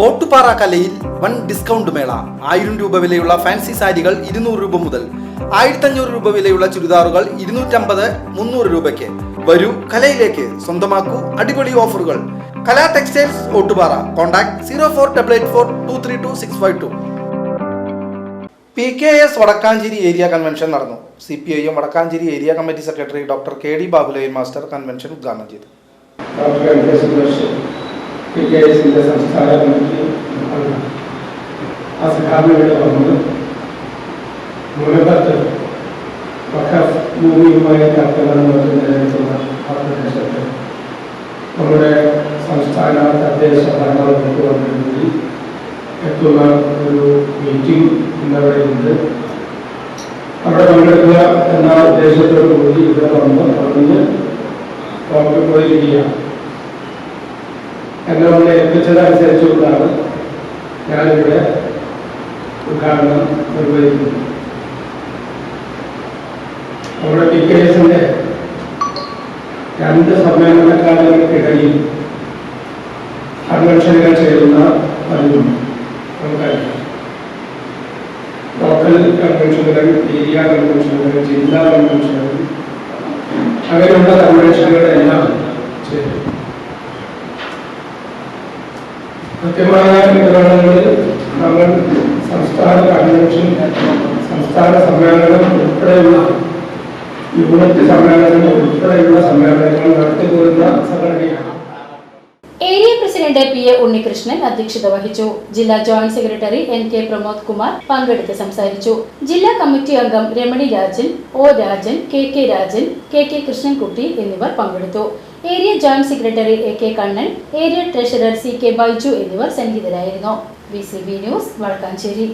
ഓട്ടുപാറ കലയിൽ one discount മേള. ആയിരം രൂപ വിലയുള്ള ഫാൻസി സാരികൾ ഇരുന്നൂറ് രൂപ മുതൽ ആയിരത്തഞ്ഞൂറ് രൂപ വിലയുള്ള ചുരിദാറുകൾ ഇരുന്നൂറ്റമ്പത് മുന്നൂറ് രൂപയ്ക്ക്. വരൂ കലയിലേക്ക്. സ്വന്തമാക്കൂ അടിപൊളി ഓഫറുകൾ. Kala textiles Ottupara. Contact zero four double eight four two three two six five two. P K S Vadakkanchery area convention നടന്നു. C P I M Vadakkanchery area committee secretary doctor K D Babulayan master convention ഉദ്ഘാടനം ചെയ്തു. Doctor M K Suresh P K എസിൻ്റെ സംസ്ഥാന committee അംഗം. ആ സഹാബിയുടെ വന്ന് മുനമ്പത്ത് വഖഫ് ഭൂമിയുമായി തർക്കമെന്ന് നിലനിൽക്കുന്ന ആ പ്രദേശത്ത് നമ്മുടെ സംസ്ഥാന തദ്ദേശ ഭരണവകുപ്പ് വന്നിട്ടുണ്ടെങ്കിൽ എത്തുന്ന ഒരു മീറ്റിംഗ് ഇന്നവിടെയുണ്ട് അവിടെ പങ്കെടുക്കുക എന്ന ഉദ്ദേശത്തോടു കൂടി ഇവിടെ വന്ന് പറഞ്ഞ് നമുക്ക് പോയിരിക്കുകയാണ് എന്നെ കൊണ്ട് ഏൽപ്പിച്ചതനുസരിച്ചുകൊണ്ടാണ് ഞാനിവിടെ ഉദ്ഘാടനം നിർവഹിക്കുന്നത്. നമ്മുടെ പി കെ എസിന്റെ രണ്ട് സമ്മേളനക്കാലങ്ങൾക്കിടയിൽ കൺവെൻഷനുകൾ ചേരുന്ന പതിവുണ്ട് ലോക്കൽ കൺവെൻഷനുകൾ ഏരിയ കൺവെൻഷനുകൾ ജില്ലാ കൺവെൻഷനുകൾ അങ്ങനെയുള്ള കൺവെൻഷനുകളെല്ലാം കൃത്യമായ ഇടവേളകളിൽ നമ്മൾ സംസ്ഥാന കൺവെൻഷൻ സംസ്ഥാന സമ്മേളനം ഉൾപ്പെടെയുള്ള യൂണിറ്റ് സമ്മേളനങ്ങൾ ഉൾപ്പെടെയുള്ള സമ്മേളനങ്ങൾ നടത്തിപ്പോരുന്ന സംഘടനയാണ്. പി എ ഉണ്ണികൃഷ്ണൻ അധ്യക്ഷത വഹിച്ചു. ജില്ലാ joint secretary N K Pramod Kumar പങ്കെടുത്ത് സംസാരിച്ചു. ജില്ലാ കമ്മിറ്റി അംഗം Ramani Rajan O Rajan K K Rajan K K Krishnankutty എന്നിവർ പങ്കെടുത്തു. Area joint secretary A K Kannan area treasurer C K Baiju എന്നിവർ സന്നിഹിതരായിരുന്നു B C B news Vadakkanchery.